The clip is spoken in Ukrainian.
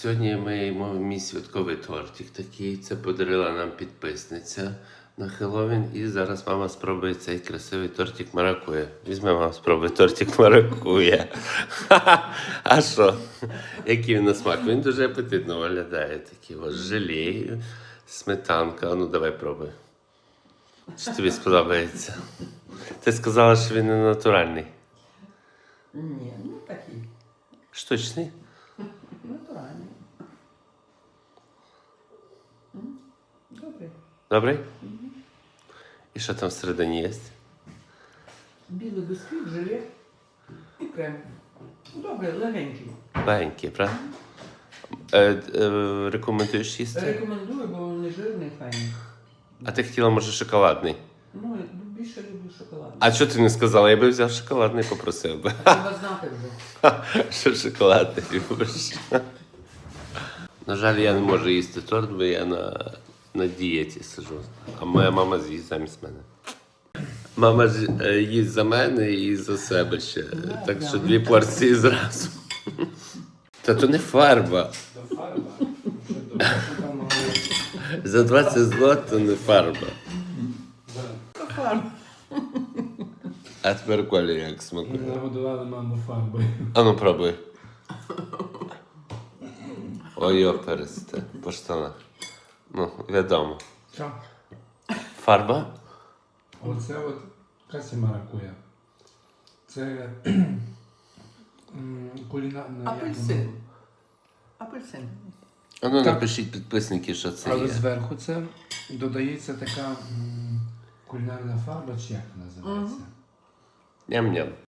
Сьогодні ми їмо мій святковий тортик такий. Це подарила нам підписниця на Хеллоуін. І зараз мама спробує цей красивий тортик маракуя. Візьме мама спробує тортик маракуя. А що? Який він на смак? Він дуже апетитно виглядає. Такий ось желе, сметанка. Ну давай пробуй. Чи тобі сподобається? Ти сказала, що він не натуральний. Ні, ну такий. Штучний? Натуральний. М, Добрий. Добрий? І що там всередині є? Білий бисквіт, желе і крем. Добре, легенький. Легенький, правда? Е, е, рекомендуєш їсти? Рекомендую, бо не жирний, файний. А ти хотіла, може, шоколадний? Ну, я більше люблю шоколад. А що ти не сказала? Я би взяв шоколадний, попросив би. Треба знати вже. Що шоколад ти любиш? На жаль, я не можу їсти торт, бо я на, на дієті сижу. А моя мама з'їсть замість мене. Мама ж е, їсть за мене і за себе ще. Так що дві порції зразу. Та то не фарба. За 20 злот то не фарба. А тепер Коля як смакує. Нагодували маму фарбою. А ну пробуй. Ой, пересте. По штанах. Ну, відомо. Що? Фарба? Оце от касі маракуя. Це м, кулінарна. як Апельсин. воно? Апельсин. А ну Так. напишіть підписники, що це Але є. зверху це додається така м, кулінарна фарба, чи як вона називається? Ням-ням.